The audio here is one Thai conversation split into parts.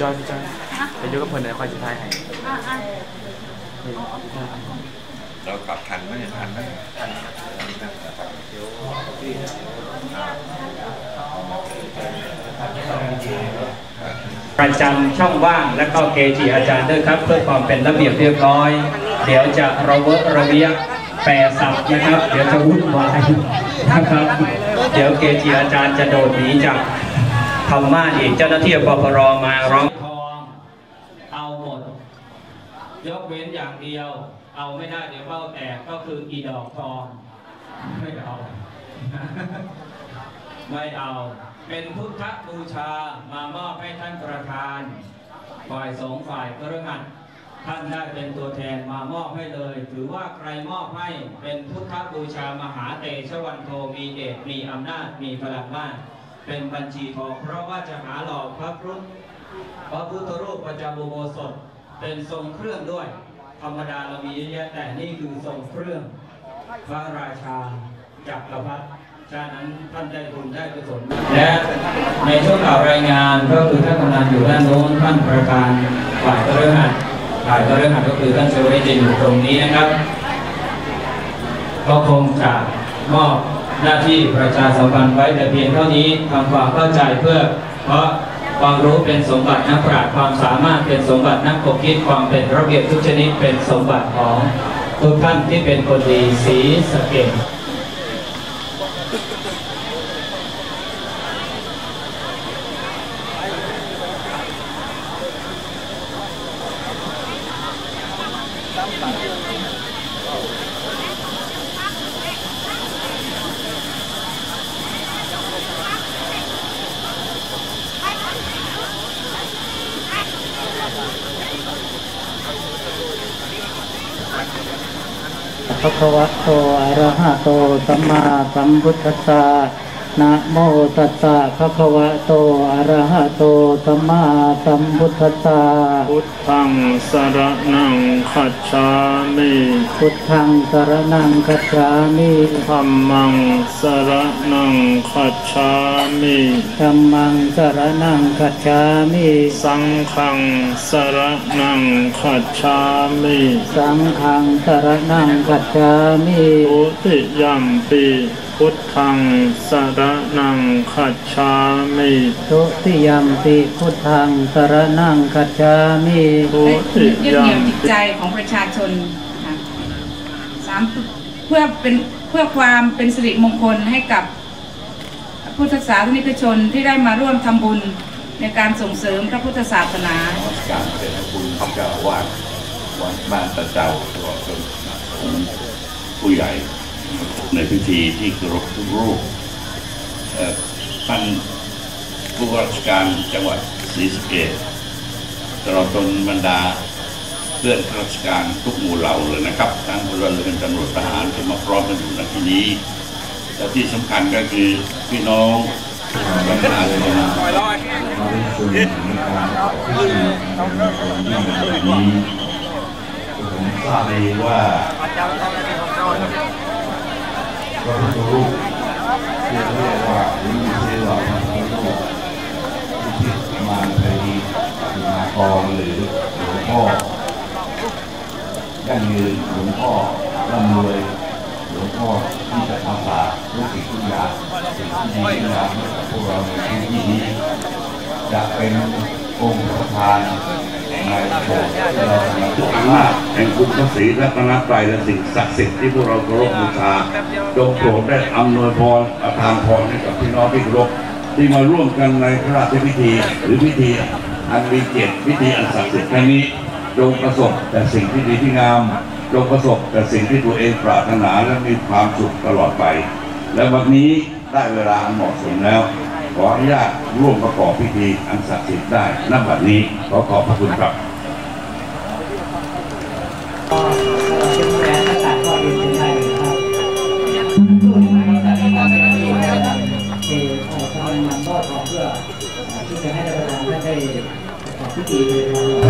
จอยพี่จอยไปอยู่กับเพื่อนในคอยสุดท้ายให้เรากลับทันไหมทันไหม ประจำช่องว่างและก็เกจิอาจารย์ด้วยครับ เพื่อความเป็นระเบียบเรียบร้อย เดี๋ยวจะระเวอะระเวียแปรศัพนะครับ เดี๋ยวจะวุ่นวายนะครับ เดี๋ยวเกจิอาจารย์จะโดดหนีจากธรรมาสอีกเจ้าหน้าที่ปปรมาร้องทองเอาหมด ยกเว้นอย่างเดียว เอาไม่ได้เดี๋ยวเบ้าแตกก็คืออีดอกทองไม่เอา ไม่เอา เป็นพุทธบูชามามอบให้ท่านประธาน ฝ่ายสงฆ์ฝ่ายพระงัดท่านได้เป็นตัวแทนมามอบให้เลย ถือว่าใครมอบให้เป็นพุทธบูชามหาเตชวันโทมีเดชมีอำนาจมีพลังมาก เป็นบัญชีทองเพราะว่าจะหาหล่อพระพุทธพระพุทธรูปประจำอุโบสถเป็นทรงเครื่องด้วย ธรรมดาเรามีเยอะแยะแต่นี่คือทรงเครื่อง พระราชาจักรพรรดิ ฉะนั้นท่านได้บุญได้กุศลและในช่วงข่าวรายงานก็คือท่านกำนันอยู่ด้านโน้นท่านประธานฝ่ายพระฤหัสฝ่ายพระฤหัสก็คือท่านเชวริจินอยู่ตรงนี้นะครับ ก็คงจะมอบหน้าที่ประชาสัมพันธ์ไว้แต่เพียงเท่านี้ทำความเข้าใจเพื่อ เพราะความรู้เป็นสมบัตินักปราชญ์ความสามารถเป็นสมบัตินักปกคิดความเป็นระเบียบทุกชนิดเป็นสมบัติของทุกท่านที่เป็นคนดีสีสะเกต พระควะโตอะระหะโตสัมมาสัมพุทธัสสะ นะโมตัสสะภะคะวะโต อะระหะโตสัมมาสัมพุทธัสสะพุทธังสรนังคัจฉามิพุทธังสรณังคัจฉามิธัมมังสรนังคัจฉามิธัมมังสรณังคัจฉามิสังฆังสรนังคัจฉามิสังฆังสรณังคัจฉามิทุติยัมปิ พุทธังสรนังคัจฉามิทุติยัมปิพุทธังสรณังคัจฉามิทุยึดติเหยันี่ยมวจิตปิใจของประชาชนค่ะสามเพื่อเป็นเพื่อความเป็นสิริมงคลให้กับพุทธศาสนิกชนที่ได้มาร่วมทำบุญในการส่งเสริมพระพุทธศาสนาการเป็นคุณพระเจ้าอาวาดวัดบ้านตะเจ้าตลอดจนผู้ใหญ่ ในพิธีที่เคารพทุกรูปท่านผู้ว่าราชการจังหวัดศรีสะเกษตลอดจนบรรดาเพื่อนข้าราชการทุกหมู่เหล่าเลยนะครับทั้งพลเรือนตำรวจทหารที่มาพร้อมกันอยู่ณที่นี้และที่สำคัญก็คือพี่น้องประชาชนผมทราบดีว่า ระพุทธรูปที่เรียกว่าหรือมีชื่อว่าพระพุทธรูปที่มารไทยมากรหรือหลวงพ่อยั่งยืนหลวงพ่อร่ำรวยหลวงพ่อที่จะทำศาสตร์ทุกสิ่งทุกอย่างสิ่งที่ดีงามให้กับพวกเราในที่นี้จะเป็นองค์ประธาน นโบสถ์ที่เรากำลังทุกอำนาจแห่งคุณพระศรีรัตนตรัยและสิ่งศักดิ์สิทธิ์ที่พวกเราเคารพบูชาจงโปรดได้อำนวยพรประทานพรให้กับพี่น้องที่เคารพที่มาร่วมกันในพระราชพิธีหรือพิธีอันมีเกียรติพิธีอันศักดิ์สิทธิ์ครั้งนี้จงประสบแต่สิ่งที่ดีที่งามจงประสบแต่สิ่งที่ตัวเองปรารถนาและมีความสุขตลอดไป และวันนี้ได้เวลาเหมาะสมแล้ว ขออนุญาตร่วมประกอบพิธีอันศักดิ์สิทธิ์ได้ณบัดนี้ ขอขอบพระคุณครับเป็นแรงประสาทก็เรียนเป็นได้เลยครับตู้นี้มันก็จะมีการเป็นที่นะครับที่เอ่อทำมันได้ประกอบพิธีเลย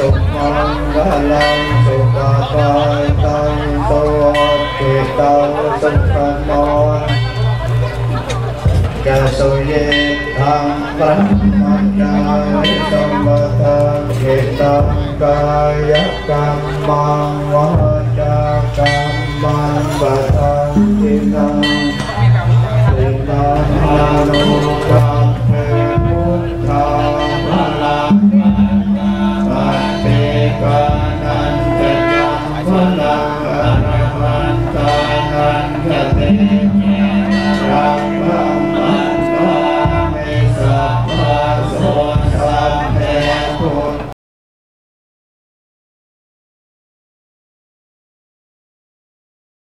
ตังสุมังกลังสุขะปาตังโตติตังสุขโนกาสุเยธังปะมัจจาริสัมปทาเกตังกายกรรมังวาจากรรมังปะทังทินัง